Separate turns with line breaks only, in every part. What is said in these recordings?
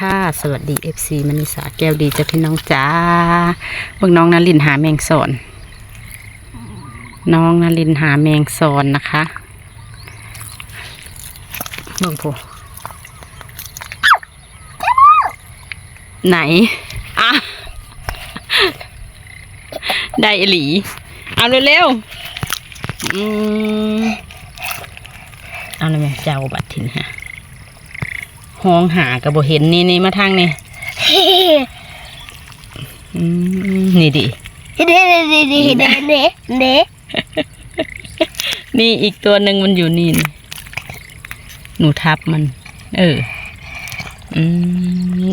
ค่ะ สวัสดี FC มณิสาแก้วดีจ้ะพี่น้องจ้าเบิ่งน้องนารินหาแมงสอน น้องนารินหาแมงสอนนะคะเบิ่งผู้ไหน อะ ได้หลี เอาเร็วๆอืมเอาเลยแม่เจ้าบัตรทินฮะ ห้องหากระบเห็นนี่นี่มาทางนี่อืมนี่ดิ
เด้เด้เด้เด้เด้เด้เด้
นี่อีกตัวหนึ่งมันอยู่นี่นี่ หนูทับมัน เออ อื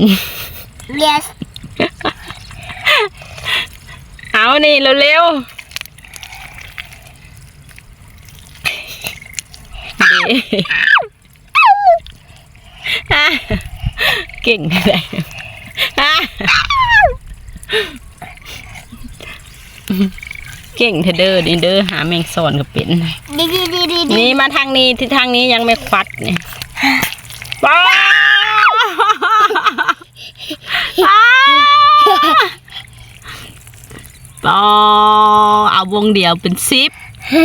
ม
yes
เอานี่เร็วๆเดอะ เก่งเลยอะเก่งเธอเด้อดิเด้อหาแมงสอนก็เป็น
ดีดีดีดีดี
นี่มาทางนี้ที่ทางนี้ยังไม่ควัดเนี่ยป้าป้าปอเอาวงเดียวเป็นซิป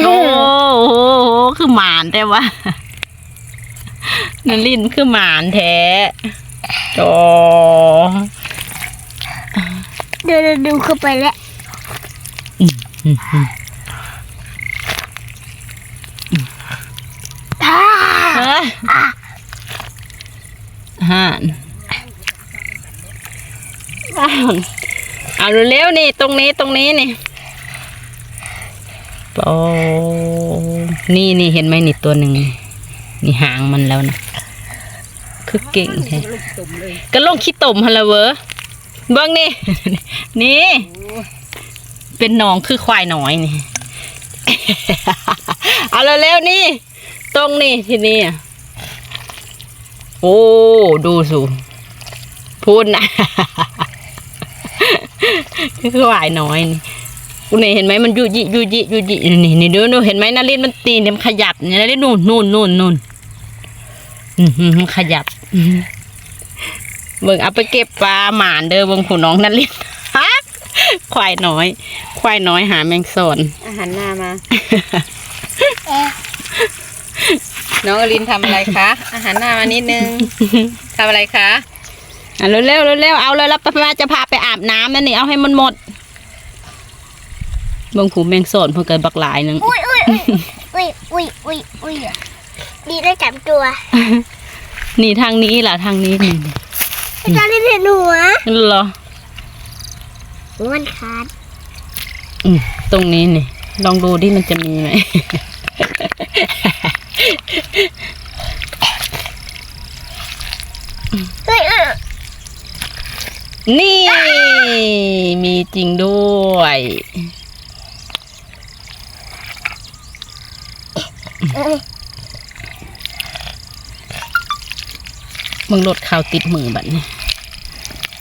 โอ้โหคือหมานแต่ว่า นันลินคือหมานแท้โอ้
เดี๋ยวเราดูเข้าไปแล้วอ่า
ฮะห่านอ้าวเอาเร็วๆนี่ ตรงนี้ตรงนี้นี่โอ้นี่นี่เห็นไหมนี่ตัวหนึ่งนี่หางมันแล้วนะ คือเก่งแท้ก็ลงขี้ตมฮันละเวอเบิ้งนี่ นี่ เป็นหนองคือควายน้อยนี่ เอาเร็วๆนี่ ตรงนี่ที่นี่อะโอ้ ดูสูพูดนะคือหวายน้อยนี่กูเนี่ยเห็นไหมมันยุยิยุยิยุยินี่นี่ดูดูเห็นไหมนารินมันตีนเนี่ยมันขยับเนี่ยนารินนู่นนู่นนู่นนู่นอือหือมัน ขยับอื้อหือเบิ่งเอาไปเก็บปลาหมานเด้อเบิ่งผู้น้องนารินฮะควายน้อย ควายน้อยหาแมงสอน
อาหารหน้ามา
เอ๊ะ
น้องอลินทำอะไรคะ อาหารหน้ามานิดนึงทำอะไรคะ
อะเร็วเร็วเร็วเร็วเอาเลยแล้วป้าจะพาไปอาบน้ำนั่นนี่เอาให้มันหมดเบิ่งผูแมงสอนเพิ่งเกิดบักหลายหนึง
อุ้ยอุ้ยอุ้ยอุ้ยอุ้ยอุ้ย อุ้ยดีได้จับตัว
นี่ทางนี้ล่ะทางนี้นี่
อาจารย์ได้เห็นหัว
นี่เหรอ
มันขาด
อืมตรงนี้นี่ ลองดูดิมันจะมีไหม
เฮ้ยเออ
นี่ มีจริงด้วย
เออ
มึงลดข้าวติดมือบัดนี้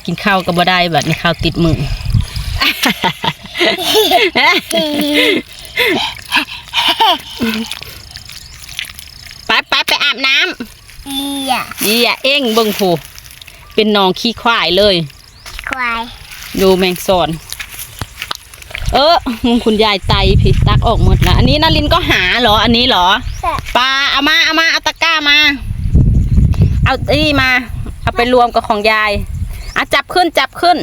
กินข้าวก็บ่ได้บัดนี้ข้าวติดมือไปไปไปอาบน้ำ
อีอะ
ดีอะเอ็งเบิ่งผูเป็นหนองขี้ควายเลย
ควาย
ดูแมงสอน เออคุณยายไตผิดตักออกหมดแล้วอันนี้นารินก็หาเหรอ อันนี้เหรอ
แต่
ปลาเอามาเอามาเอาตะกร้ามา เอาอี้มาเอาไปรวมกับของยายอะจับขึ้นจับขึ้น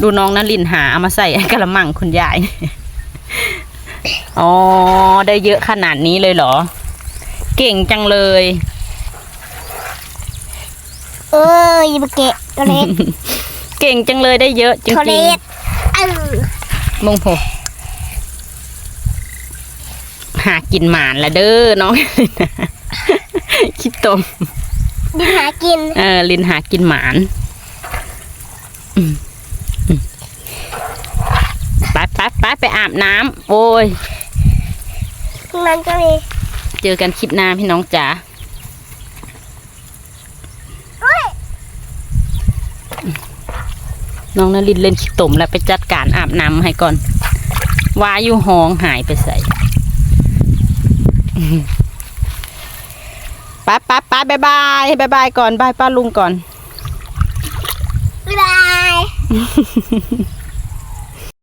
ดูน้องนารินหาเอามาใส่กระมังคุณยายอ๋อได้เยอะขนาดนี้เลยเหรอ เก่งจังเลย
เออยิบเกะตัวเล็ก
เก่งจังเลยได้เยอะจ
ตัว
ริ
เล็
ง
กเออ
ๆมงโผหากินหมานละเด้อน้องคิดตม
ดินหากิน
เออลินหากินหมานอืมอืมไปไปไปไปอาบน้ำโอ้ย
มันก็มี
เจอกันคลิปหน้าพี่น้องจ๋า
เฮ้ย
น้องนลินเล่นขี้ตมแล้วไปจัดการอาบน้ำให้ก่อนวาอยู่ห้องหายไปใส่ ป้าป้าป้าบายบายบายบายก่อนบายป้าลุงก่อน บ๊ายบาย